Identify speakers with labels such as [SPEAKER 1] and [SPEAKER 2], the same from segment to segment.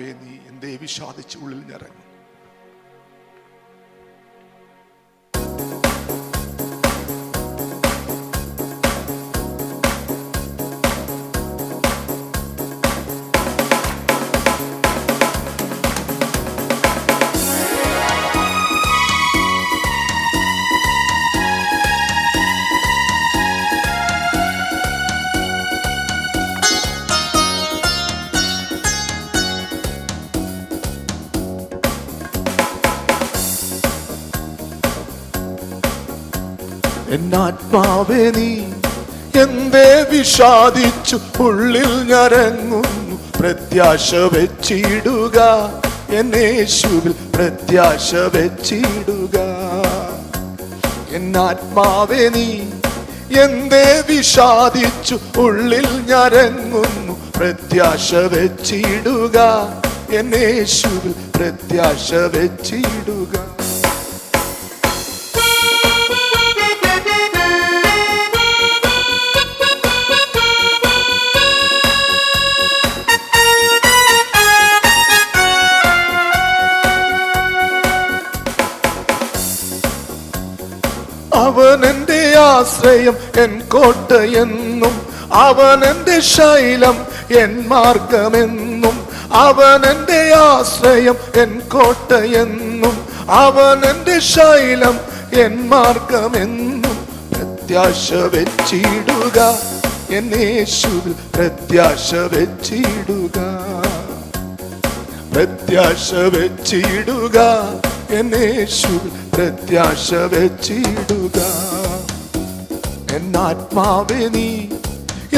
[SPEAKER 1] എന്നാത്മാവേ നീ എന്തേ വിഷാദിച്ച് ഉള്ളിൽ നിറങ്ങും എന്നാത്മാവേ നീ എന്തേ വിഷാദിച്ചു ഉള്ളിൽ ഞരങ്ങുന്നു? പ്രത്യാശ വെച്ചിടുക എന്നേശുവിൽ പ്രത്യാശ വെച്ചിടുക. എന്നാത്മാവേ നീ എന്തേ വിഷാദിച്ചു ഉള്ളിൽ ഞരങ്ങുന്നു? പ്രത്യാശ വെച്ചിടുക എന്നേശുവിൽ പ്രത്യാശ വെച്ചിടുക. അവൻ എന്റെ ആശ്രയം എൻ കോട്ടയെന്നും അവൻ എന്റെ ശൈലം എൻ മാർഗമെന്നും. അവൻ എന്റെ ആശ്രയം എൻ കോട്ടയെന്നും അവൻ എന്റെ ശൈലം എൻ മാർഗമെന്നും. പ്രത്യാശ വെച്ചിടുക എന്നേശുവിൽ പ്രത്യാശ വെച്ചിടുക. പ്രത്യാശ വെച്ചിടുക എന്നേശു പ്രത്യാശ വെച്ചിടുക. എന്നാത്മാവെ നീ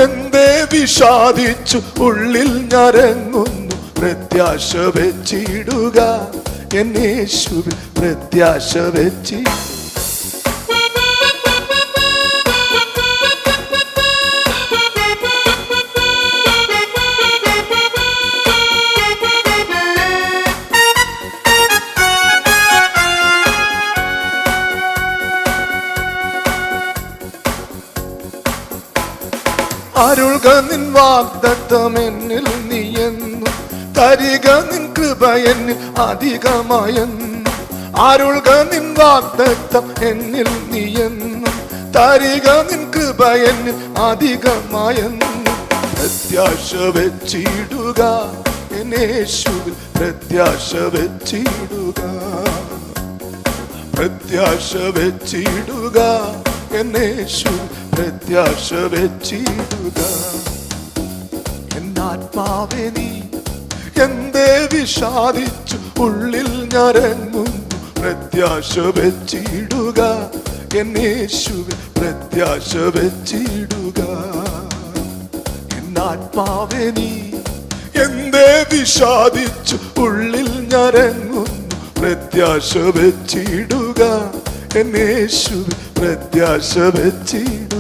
[SPEAKER 1] എന്തേ വിഷാദിച്ചു ഉള്ളിൽ ഞരങ്ങുന്നു? പ്രത്യാശ വെച്ചിടുക. എന്നേശു പ്രത്യാശ വെച്ചിടുക. അരുൾക നിൻ വാഗ്ദത്തം എന്നിൽ നീ എന്നും തരിക നിൻ കൃപ എന്നിൽ അധികമായെന്നും. അരുൾക നിൻ വാഗ്ദത്തം എന്നിൽ നീ എന്നും തരിക നിൻ കൃപ എന്നിൽ അധികമായെന്നും. പ്രത്യാശ വെച്ചിടുക എന്നേശുവിൽ പ്രത്യാശ വെച്ചിടുക. പ്രത്യാശ വെച്ചിടുക എന്നേശു പ്രത്യാശ വെച്ചിടുക എന്നാത്മാവെ നീ എന്തേ വിഷാദിച്ചു ഉള്ളിൽ ഞരങ്ങുന്നു? പ്രത്യാശ വെച്ചിടുക എന്നേശു പ്രത്യാശ വെച്ചിടുക എന്നാത്മാവെ നീ എന്തേ വിഷാദിച്ചു ഉള്ളിൽ ഞരങ്ങുന്നു? പ്രത്യാശ വെച്ചിടുക എന്നേശു പ്രത്യാശ വെച്ചിടുക